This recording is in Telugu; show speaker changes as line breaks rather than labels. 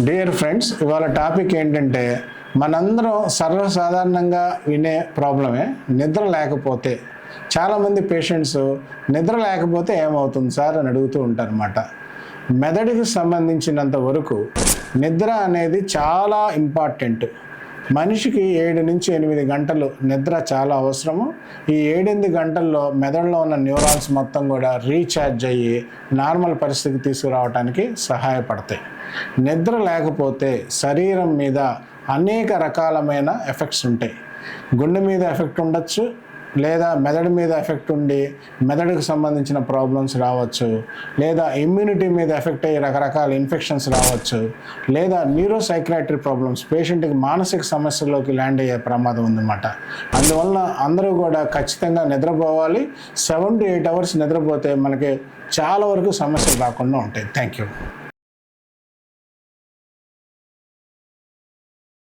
డియర్ ఫ్రెండ్స్ ఇవాళ టాపిక్ ఏంటంటే మనందరం సర్వసాధారణంగా వినే ప్రాబ్లమే నిద్ర లేకపోతే. చాలామంది పేషెంట్స్ నిద్ర లేకపోతే ఏమవుతుంది సార్ అని అడుగుతూ ఉంటారన్నమాట. మెదడుకి సంబంధించినంత వరకు నిద్ర అనేది చాలా ఇంపార్టెంట్ మనిషికి ఏడు నుంచి ఎనిమిది గంటలు నిద్ర చాలా అవసరము. ఈ ఏడెనిమిది గంటల్లో మెదడులో ఉన్న న్యూరాన్స్ మొత్తం కూడా రీఛార్జ్ అయ్యి నార్మల్ పరిస్థితికి తీసుకురావడానికి సహాయపడతాయి. నిద్ర లేకపోతే శరీరం మీద అనేక రకాలమైన ఎఫెక్ట్స్ ఉంటాయి. గుండె మీద ఎఫెక్ట్ ఉండొచ్చు లేదా మెదడు మీద ఎఫెక్ట్ ఉండి మెదడుకు సంబంధించిన ప్రాబ్లమ్స్ రావచ్చు లేదా ఇమ్యూనిటీ మీద ఎఫెక్ట్ అయ్యే రకరకాల ఇన్ఫెక్షన్స్ రావచ్చు లేదా న్యూరోసైక్రాటరీ ప్రాబ్లమ్స్ పేషెంట్కి మానసిక సమస్యల్లోకి ల్యాండ్ అయ్యే ప్రమాదం ఉందన్నమాట. అందువలన అందరూ కూడా ఖచ్చితంగా నిద్రపోవాలి. సెవెన్ టు ఎయిట్ అవర్స్ నిద్రపోతే మనకి చాలా వరకు సమస్యలు రాకుండా ఉంటాయి. Thank you